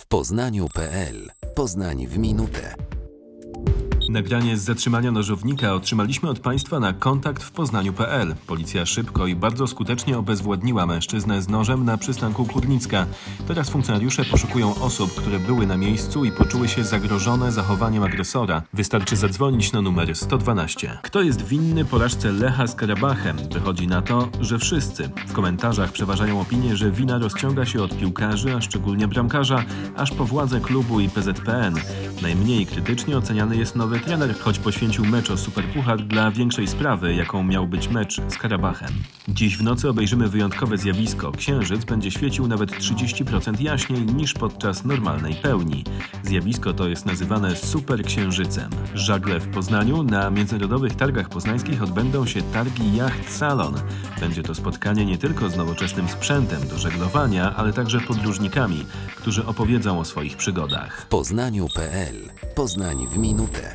w Poznaniu.pl. Poznań w minutę. Nagranie z zatrzymania nożownika otrzymaliśmy od państwa na kontakt w Poznaniu.pl. Policja szybko i bardzo skutecznie obezwładniła mężczyznę z nożem na przystanku Kurnicka. Teraz funkcjonariusze poszukują osób, które były na miejscu i poczuły się zagrożone zachowaniem agresora. Wystarczy zadzwonić na numer 112. Kto jest winny porażce Lecha z Karabachem? Wychodzi na to, że wszyscy. W komentarzach przeważają opinie, że wina rozciąga się od piłkarzy, a szczególnie bramkarza, aż po władze klubu i PZPN. Najmniej krytycznie oceniany jest nowy trener, choć poświęcił mecz o Superpuchar dla większej sprawy, jaką miał być mecz z Karabachem. Dziś w nocy obejrzymy wyjątkowe zjawisko. Księżyc będzie świecił nawet 30% jaśniej niż podczas normalnej pełni. Zjawisko to jest nazywane superksiężycem. Żagle w Poznaniu na międzynarodowych targach poznańskich odbędą się targi Yacht Salon. Będzie to spotkanie nie tylko z nowoczesnym sprzętem do żeglowania, ale także podróżnikami, którzy opowiedzą o swoich przygodach. Poznaniu.pl. Poznań w minutę.